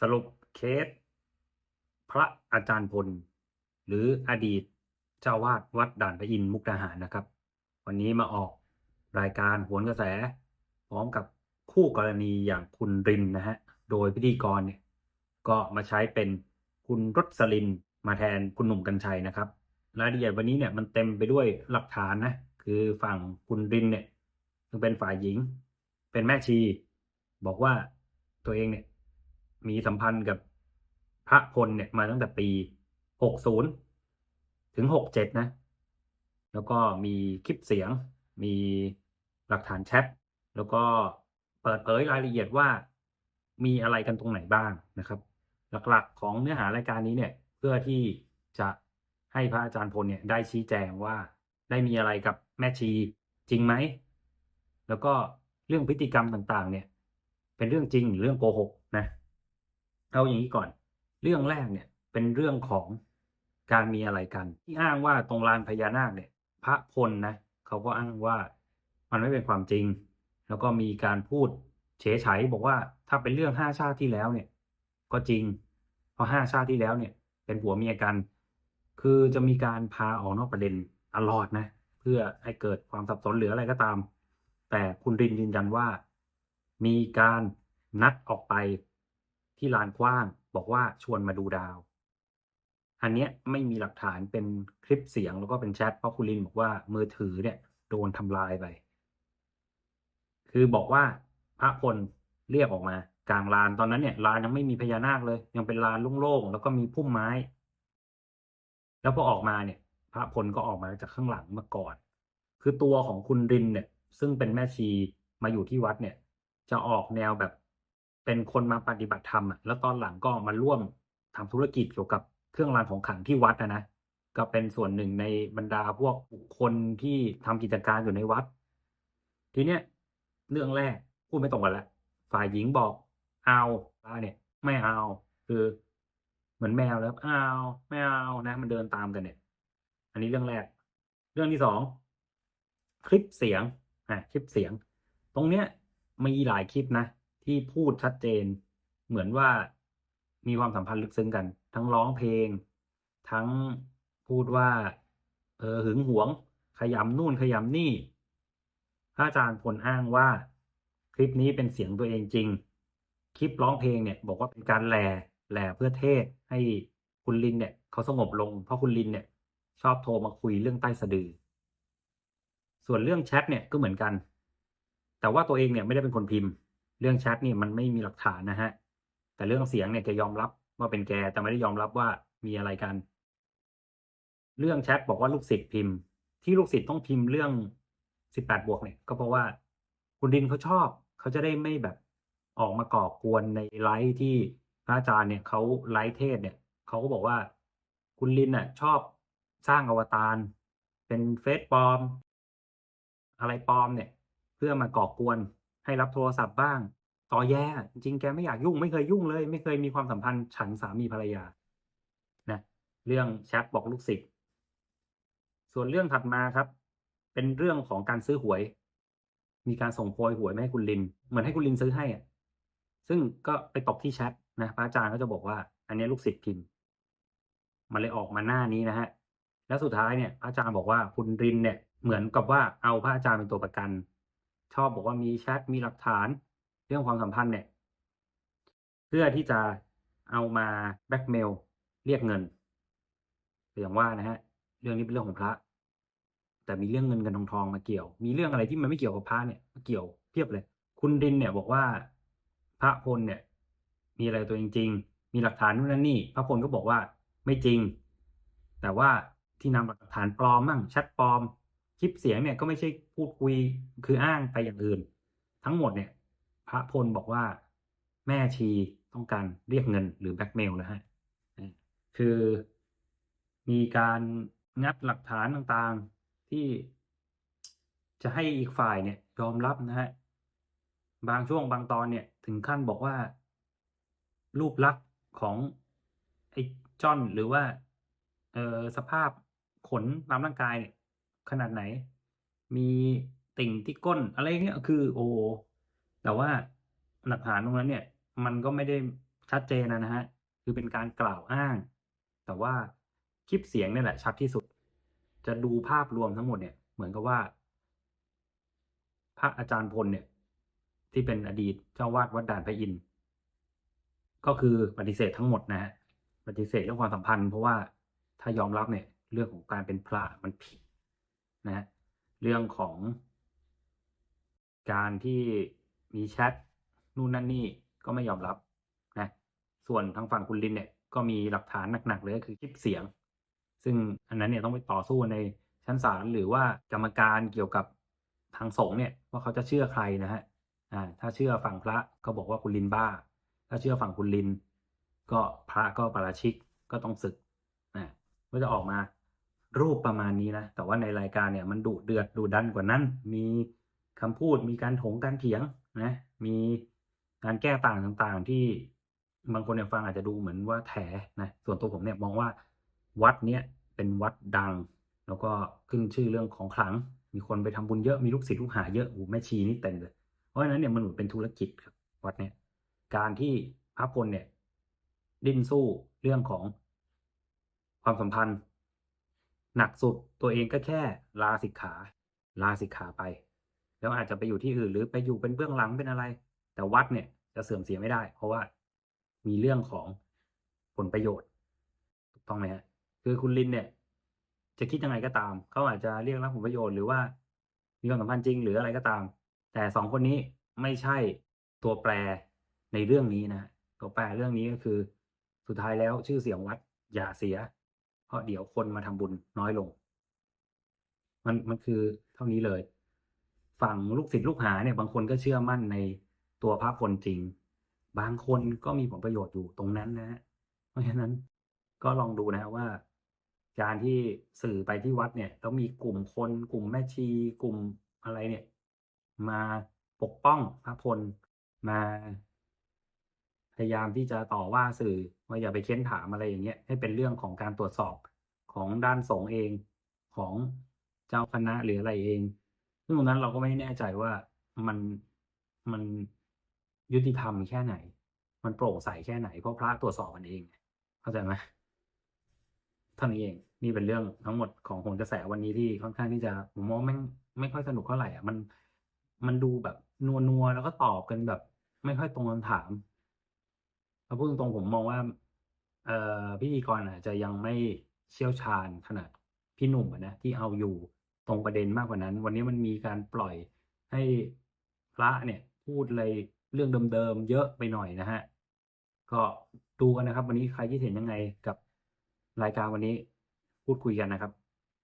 สรุปเคส พระอาจารย์พล หรืออดีตเจ้าวาดวัดด่านพระอินมุกดาหารนะครับ วันนี้มาออกรายการโหวนกระแส พร้อมกับคู่กรณีอย่างคุณรินนะฮะ โดยพิธีกรเนี่ยก็มาใช้เป็นคุณรสลินมาแทนคุณหนุ่มกัญชัยนะครับรายละเอียดวันนี้เนี่ยมันเต็มไปด้วยหลักฐานนะคือฝั่งคุณรินเนี่ยซึ่งเป็นฝ่ายหญิง เป็นแม่ชี บอกว่าตัวเองเนี่ย มีสัมพันธ์กับพระพลเนี่ยมาตั้งแต่ปี 60 ถึง 67 นะ แล้วก็มีคลิปเสียง มีหลักฐานแชท แล้วก็เปิดเผยรายละเอียดว่ามีอะไรกันตรงไหนบ้างนะครับ หลักๆของเนื้อหารายการนี้เนี่ย เพื่อที่จะให้พระอาจารย์พลเนี่ยได้ชี้แจงว่าได้มีอะไรกับแม่ชีจริงไหม แล้วก็เรื่องพฤติกรรมต่างๆ เนี่ย เป็นเรื่องจริงหรือเรื่องโกหกนะ เอาอย่างนี้ก่อน เรื่องแรกเนี่ยเป็นเรื่องของการมีอะไรกัน ที่อ้างว่าตรงลานพญานาคเนี่ย พระพลนะเขาก็อ้างว่ามันไม่เป็นความจริง แล้วก็มีการพูดเฉยฉบอกว่าถ้าเป็นเรื่องห้าชาติที่แล้วเนี่ย ก็จริง เพราะห้าชาติที่แล้วเนี่ย เป็นผัวเมียกัน คือจะมีการพาออกนอกประเด็นตลอดนะ เพื่อให้เกิดความสับสนหรืออะไรก็ตาม แต่คุณรินยืนยันว่า มีการนัดออกไป ที่ลานกว้าง บอกว่าชวนมาดูดาว อันเนี้ยไม่มีหลักฐานเป็นคลิปเสียงแล้วก็เป็นแชทเพราะคุณลินบอกว่ามือถือเนี่ยโดนทำลายไป คือบอกว่าพระพลเรียกออกมากลางลานตอนนั้นเนี่ยลานยังไม่มีพญานาคเลย ยังเป็นลานโล่งๆแล้วก็มีพุ่มไม้ แล้วพอออกมาเนี่ย พระพลก็ออกมาจากข้างหลังมาก่อน คือตัวของคุณรินเนี่ย ซึ่งเป็นแม่ชีมาอยู่ที่วัดเนี่ย จะออกแนวแบบ เป็นคนมาปฏิบัติธรรมอะแล้วตอนหลังก็มาร่วมทำธุรกิจเกี่ยวกับเครื่องรางของขลังที่วัดนะนะก็เป็นส่วนหนึ่งในบรรดาพวกบุคคลที่ทำกิจการอยู่ในวัด ทีเนี้ยเรื่องแรกพูดไม่ตรงกันละฝ่ายหญิงบอกเอาป้าเนี่ยไม่เอาคือเหมือนแมวแล้วเอาไม่เอานะ มันเดินตามกันเนี่ย อันนี้เรื่องแรก เรื่องที่สองคลิปเสียงอะคลิปเสียง ตรงเนี้ยมีหลายคลิปนะ ที่พูดชัดเจน เหมือนว่ามีความสัมพันธ์ลึกซึ้งกัน ทั้งร้องเพลง ทั้งพูดว่า เออหึงหวง ขยำนู่นขยำนี่พระอาจารย์พลอ้างว่า คลิปนี้เป็นเสียงตัวเองจริง คลิปร้องเพลงเนี่ย บอกว่าเป็นการแหล่แหล่เพื่อเทศให้คุณลินเนี่ยเขาสงบลง เพราะคุณลินเนี่ย ชอบโทรมาคุยเรื่องใต้สะดือ ส่วนเรื่องแชทเนี่ยก็เหมือนกัน แต่ว่าตัวเองเนี่ยไม่ได้เป็นคนพิมพ์ เรื่องแชทนี่มันไม่มีหลักฐานนะฮะ แต่เรื่องเสียงเนี่ยแกยอมรับว่าเป็นแกแต่ไม่ได้ยอมรับว่ามีอะไรกัน เรื่องแชทบอกว่าลูกศิษย์พิมพ์ ที่ลูกศิษย์ต้องพิมพ์เรื่องสิบแปดบวกเนี่ย ก็เพราะว่าคุณดินเขาชอบเขาจะได้ไม่แบบออกมาก่อกวนในไลฟ์ที่พระอาจารย์เนี่ยเขาไลฟ์เทศเนี่ยเขาก็บอกว่าคุณลินน่ะ ชอบสร้างอวตารเป็นเฟซปลอม อะไรปลอมเนี่ย เพื่อมาก่อกวน ให้รับโทรศัพท์บ้าง ต่อแย่จริงแกไม่อยากยุ่ง ไม่เคยยุ่งเลย ไม่เคยมีความสัมพันธ์ฉันสามีภรรยานะเรื่องแชทบอกลูกศิษย์ส่วนเรื่องถัดมาครับ เป็นเรื่องของการซื้อหวย มีการส่งโพยหวยมาให้คุณลิน เหมือนให้คุณลินซื้อให้อะซึ่งก็ไปตกที่แชทนะพระอาจารย์ก็จะบอกว่า อันนี้ลูกศิษย์พิมพ์ มันเลยออกมาหน้านี้นะฮะแล้วสุดท้ายเนี่ยพระอาจารย์บอกว่าคุณรินเนี่ยเหมือนกับว่าเอาพระอาจารย์เป็นตัวประกัน ชอบบอกว่ามีแชทมีหลักฐานเรื่องความสัมพันธ์เนี่ย เพื่อที่จะเอามาแบล็กเมลเรียกเงินอย่างว่านะฮะ เรื่องนี้เป็นเรื่องของพระ แต่มีเรื่องเงินเงินทองทองมาเกี่ยว มีเรื่องอะไรที่มันไม่เกี่ยวกับพระเนี่ยมาเกี่ยวเพียบเลย คุณรินเนี่ยบอกว่า พระพลเนี่ย มีอะไรตัวจริง ๆ มีหลักฐานนู่นนั่นนี่ พระพลก็บอกว่าไม่จริง แต่ว่าที่นำหลักฐานปลอมมั่งแชทปลอม คลิปเสียงเนี่ยก็ไม่ใช่พูดคุยคืออ้างไปอย่างอื่น ทั้งหมดเนี่ย พระพลบอกว่าแม่ชีต้องการเรียกเงินหรือแบ็กเมลนะฮะคือมีการงัดหลักฐานต่างๆที่จะให้อีกฝ่ายเนี่ยยอมรับนะฮะบางช่วงบางตอนเนี่ยถึงขั้นบอกว่า รูปลักษณ์ของไอ้จอนหรือว่าเออสภาพขนตามร่างกายเนี่ย ขนาดไหน มีติ่งที่ก้นอะไรเงี้ยคือ โอ้แต่ว่าหลักฐานตรงนั้นเนี่ย มันก็ไม่ได้ชัดเจนนะฮะ คือเป็นการกล่าวอ้าง แต่ว่าคลิปเสียงเนี่ยแหละ ชัดที่สุด จะดูภาพรวมทั้งหมดเนี่ย เหมือนกับว่า พระอาจารย์พลเนี่ย ที่เป็นอดีตเจ้าวาดวัดด่านพระอินทร์ก็คือปฏิเสธทั้งหมดนะฮะปฏิเสธเรื่องความสัมพันธ์เพราะว่าถ้ายอมรับเนี่ย เรื่องของการเป็นพระมันผิด นะเรื่องของ การที่มีแชทนู่นนั่นนี่ก็ไม่ยอมรับนะส่วนทางฝั่งคุณลินเนี่ยก็มีหลักฐานหนักๆเลยก็คือคลิปเสียง ซึ่งอันนั้นเนี่ยต้องไปต่อสู้ในชั้นศาลหรือว่ากรรมการเกี่ยวกับทางสงฆ์เนี่ยว่าเขาจะเชื่อใครนะฮะอ่าถ้าเชื่อฝั่งพระก็บอกว่าคุณลินบ้า ถ้าเชื่อฝั่งคุณลิน ก็พระก็ปาราชิกก็ต้องศึกนะก็จะออกมา รูปประมาณนี้นะ แต่ว่าในรายการเนี่ยมันดุเดือดดุดันกว่านั้น มีคำพูดมีการถงการเถียงนะ มีการแก้ต่างต่างๆ ที่บางคนเนี่ยฟังอาจจะดูเหมือนว่าแถนะ ส่วนตัวผมเนี่ยมองว่าวัดเนี้ยเป็นวัดดัง แล้วก็ขึ้นชื่อเรื่องของขลัง มีคนไปทำบุญเยอะ มีลูกศิษย์ลูกหาเยอะโอ้แม่ชีนี่เต็มเลย เพราะฉะนั้นเนี่ยมันเหมือนเป็นธุรกิจครับวัดเนี่ย การที่พระพลเนี่ยดิ้นสู้เรื่องของความสัมพันธ์ หนักสุดตัวเองก็แค่ลาสิกขา ลาสิกขาไป แล้วอาจจะไปอยู่ที่อื่นหรือไปอยู่เป็นเบื้องหลังเป็นอะไร แต่วัดเนี่ยจะเสื่อมเสียไม่ได้ เพราะว่ามีเรื่องของผลประโยชน์ถูกต้องไหมฮะคือคุณลินเนี่ย จะคิดยังไงก็ตามเขาอาจจะเรียกรับผลประโยชน์หรือว่ามีความสัมพันธ์จริงหรืออะไรก็ตาม แต่สองคนนี้ไม่ใช่ตัวแปรในเรื่องนี้นะตัวแปรเรื่องนี้ก็คือ สุดท้ายแล้วชื่อเสียงวัดอย่าเสีย เพราะเดี๋ยวคนมาทำบุญน้อยลง มันมันคือเท่านี้เลย ฝั่งลูกศิษย์ลูกหาเนี่ยบางคนก็เชื่อมั่นในตัวพระพลจริง บางคนก็มีผลประโยชน์อยู่ตรงนั้นนะฮะเพราะฉะนั้นก็ลองดูนะว่า การที่สื่อไปที่วัดเนี่ยแล้วมีกลุ่มคน กลุ่มแม่ชี กลุ่มอะไรเนี่ย มาปกป้องพระพลมา พยายามที่จะต่อว่าสื่อว่าอย่าไปเค้นถามอะไรอย่างเงี้ยให้เป็นเรื่องของการตรวจสอบของด้านสงฆ์เองของเจ้าคณะหรืออะไรเอง ซึ่งตรงนั้นเราก็ไม่แน่ใจว่ามันมันยุติธรรมแค่ไหน มันโปร่งใสแค่ไหนเพราะพระตรวจสอบมันเอง เข้าใจไหมเท่านี้เองนี่เป็นเรื่องทั้งหมดของโหนกระแสวันนี้ที่ค่อนข้างที่จะผมมองไม่ไม่ค่อยสนุกเท่าไหร่อะมันมันดูแบบนัวนัวแล้วก็ตอบกันแบบ ไม่ค่อยตรงคำถาม ถ้าพูดตรงๆผมมองว่า เอ่อพิธีกรอาจจะยังไม่เชี่ยวชาญขนาดพี่หนุ่มอะนะที่เอาอยู่ตรงประเด็นมากกว่านั้น วันนี้มันมีการปล่อยให้พระเนี่ย พูดอะไรเรื่องเดิมๆเยอะไปหน่อยนะฮะ ก็ดูกันนะครับ วันนี้ใครคิดเห็นยังไงกับรายการวันนี้พูดคุยกันนะครับ